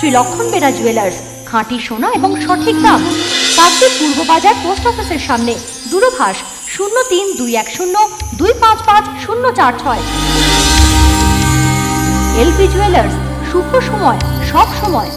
শ্রী লক্ষণ বেরা জুয়েলার্স খাঁটি সোনা এবং সঠিক দাম। কাকদ্বীপ পূর্ব বাজার পোস্ট অফিসের সামনে, দূরভাষ শূন্য তিন দুই এক শূন্য দুই পাঁচ পাঁচ শূন্য চার ছয়। এলপি জুয়েলার্স শুভ সময়, সব সময়।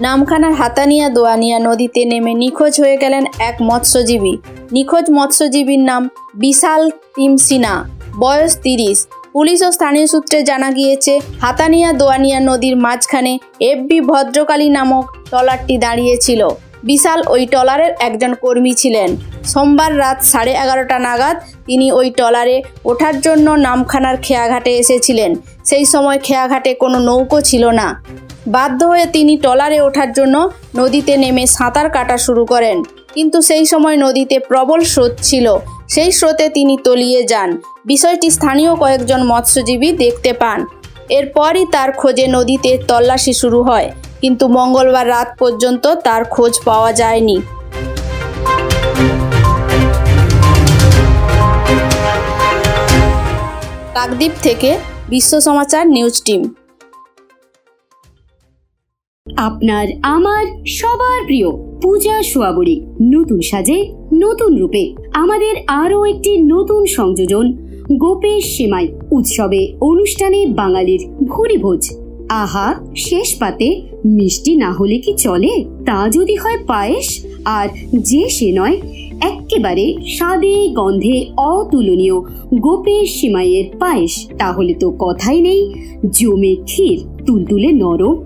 নামখানার হাতানিয়া দোয়ানিয়া নদীতে নেমে নিখোঁজ হয়ে গেলেন এক মৎস্যজীবী। নিখোঁজ মৎস্যজীবীর নাম বিশাল তিমসিনা। বয়স তিরিশ। পুলিশ ও স্থানীয় সূত্রে জানা গিয়েছে, হাতানিয়া দোয়ানিয়া নদীর মাঝখানে এফবি ভদ্রকালী নামক ট্রলারটি দাঁড়িয়েছিল। বিশাল ওই ট্রলারের একজন কর্মী ছিলেন। সোমবার রাত সাড়ে এগারোটা নাগাদ তিনি ওই ট্রলারে ওঠার জন্য নামখানার খেয়াঘাটে এসেছিলেন। সেই সময় খেয়াঘাটে কোনো নৌকো ছিল না। বাধ্য হয়ে তিনি ট্রলারে ওঠার জন্য নদীতে নেমে সাঁতার কাটা শুরু করেন। কিন্তু সেই সময় নদীতে প্রবল স্রোত ছিল। সেই স্রোতে তিনি তলিয়ে যান। বিষয়টি স্থানীয় কয়েকজন মৎস্যজীবী দেখতে পান। এরপরই তার খোঁজে নদীতে তল্লাশি শুরু হয়, কিন্তু মঙ্গলবার রাত পর্যন্ত তার খোঁজ পাওয়া যায়নি। কাকদ্বীপ থেকে বিশ্ব সমাচার নিউজ টিম। আপনার, আমার, সবার প্রিয় পূজা সোয়াবড়ি। নতুন সাজে, নতুন রূপে। আমাদের আরও একটি নতুন সংযোজন গোপেশ সেমাই উৎসবে অনুষ্ঠানে বাঙালির ভুরি ভোজ আহা, শেষ পাতে মিষ্টি না হলে কি চলে? তা যদি হয় পায়েস, আর যে সে নয়, এক্কেবারে স্বাদে গন্ধে অতুলনীয় গোপের সেমাইয়ের পায়েস। তাহলে তো কথাই নেই, জমে ক্ষীর, তুলতুলে নরম